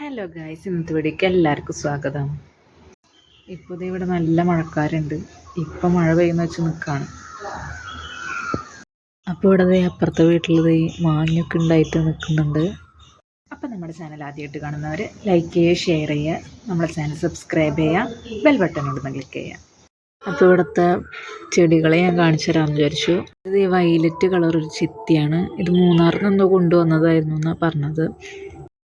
Hello guys ഇന്നത്തെ വീഡിയോക്ക് എല്ലാവർക്കും സ്വാഗതം. ഇപ്പോൾ ഇവിടെ നല്ല മഴക്കാരുണ്ട്. ഇപ്പം മഴ പെയ്യുന്ന വെച്ച് നിൽക്കുകയാണ് അപ്പോൾ ഇവിടെ അപ്പുറത്തെ വീട്ടിൽ മാങ്ങയൊക്കെ ഉണ്ടായിട്ട് നിൽക്കുന്നുണ്ട് അപ്പം നമ്മുടെ ചാനൽ ആദ്യമായിട്ട് കാണുന്നവർ ലൈക്ക് ചെയ്യുക ഷെയർ ചെയ്യുക നമ്മുടെ ചാനൽ സബ്സ്ക്രൈബ് ചെയ്യുക ബെൽ ബട്ടൺ കൊടുത്ത് ക്ലിക്ക് ചെയ്യുക. അപ്പോൾ ഇവിടുത്തെ ചെടികളെ ഞാൻ കാണിച്ചു തരാമെന്ന് വിചാരിച്ചു. ഇത് ഈ വയലറ്റ് കളർ ഒരു ചിത്തിയാണ്. ഇത് മൂന്നാറിൽ നിന്ന് കൊണ്ടുവന്നതായിരുന്നു എന്നാണ് പറഞ്ഞത്.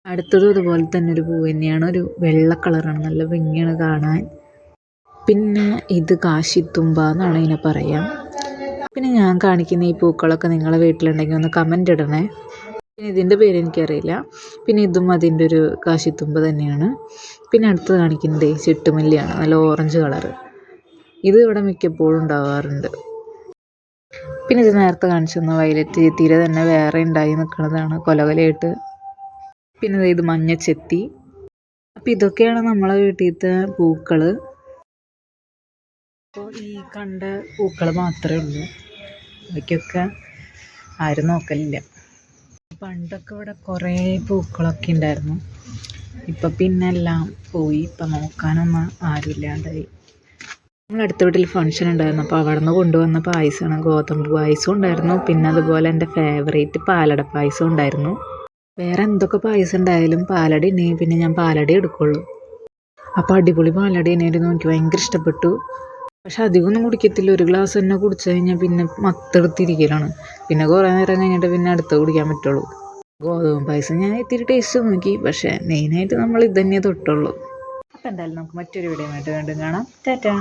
അടുത്തതും അതുപോലെ തന്നെ ഒരു പൂ തന്നെയാണ്. ഒരു വെള്ള കളറാണ്. നല്ല ഭംഗിയാണ് കാണാൻ. പിന്നെ ഇത് കാശിത്തുമ്പ എന്നാണ് ഇതിനെ പറയാം. പിന്നെ ഞാൻ കാണിക്കുന്ന ഈ പൂക്കളൊക്കെ നിങ്ങളെ വീട്ടിലുണ്ടെങ്കിൽ ഒന്ന് കമന്റ് ഇടണേ. പിന്നെ ഇതിന്റെ പേര് എനിക്കറിയില്ല. പിന്നെ ഇതും അതിന്റെ ഒരു കാശിത്തുമ്പ തന്നെയാണ്. പിന്നെ അടുത്ത് കാണിക്കുന്നത് ചിട്ടുമല്ലിയാണ്. നല്ല ഓറഞ്ച് കളറ്. ഇത് ഇവിടെ മിക്കപ്പോഴും ഉണ്ടാവാറുണ്ട്. പിന്നെ ഇത് നേരത്തെ കാണിച്ചു തന്ന വയലറ്റ് തീരെ തന്നെ വേറെ ഉണ്ടായി നിൽക്കുന്നതാണ്. കൊലകൊലയായിട്ട് പിന്നെ ഇത് മഞ്ഞച്ചെത്തി അപ്പം ഇതൊക്കെയാണ് നമ്മളെ വീട്ടിലത്തെ പൂക്കൾ അപ്പോൾ ഈ കണ്ട പൂക്കൾ മാത്രമേ ഉള്ളൂ. അവയ്ക്കൊക്കെ ആരും നോക്കലില്ല. പണ്ടൊക്കെ ഇവിടെ കുറേ പൂക്കളൊക്കെ ഉണ്ടായിരുന്നു. ഇപ്പം പിന്നെ എല്ലാം പോയി. ഇപ്പം നോക്കാനൊന്നും ആരുമില്ലാണ്ടായി നമ്മൾ അടുത്ത വീട്ടിൽ ഫംഗ്ഷൻ ഉണ്ടായിരുന്നു. അപ്പോൾ അവിടെ നിന്ന് കൊണ്ടുവന്ന പായസമാണ്. ഗോതമ്പ് പായസം ഉണ്ടായിരുന്നു. പിന്നെ അതുപോലെ എന്റെ ഫേവറേറ്റ് പാലട പായസം ഉണ്ടായിരുന്നു. വേറെ എന്തൊക്കെ പായസം ഉണ്ടായാലും പാലട ഉണ്ടെങ്കിൽ പിന്നെ ഞാൻ പാലട എടുക്കുള്ളൂ. അപ്പോൾ അടിപൊളി പാലട തന്നെയായിരുന്നു എനിക്ക് ഭയങ്കര ഇഷ്ടപ്പെട്ടു. പക്ഷെ അധികമൊന്നും കുടിക്കത്തില്ല. ഒരു ഗ്ലാസ് തന്നെ കുടിച്ചു കഴിഞ്ഞാൽ പിന്നെ മത്തെടുത്തിരിക്കലാണ്. പിന്നെ കുറേ നേരം കഴിഞ്ഞിട്ട് പിന്നെ അടുത്ത കുടിക്കാൻ പറ്റുള്ളൂ. ഗോതമ്പ് പായസം ഞാൻ ഇത്തിരി ടേസ്റ്റ് നോക്കി. പക്ഷേ മെയിനായിട്ട് നമ്മൾ ഇത് തന്നെ തൊട്ടുള്ളൂ. അപ്പോൾ എന്തായാലും നമുക്ക് മറ്റൊരു വീഡിയോ ആയിട്ട് വീണ്ടും കാണാം. ടാറ്റാ.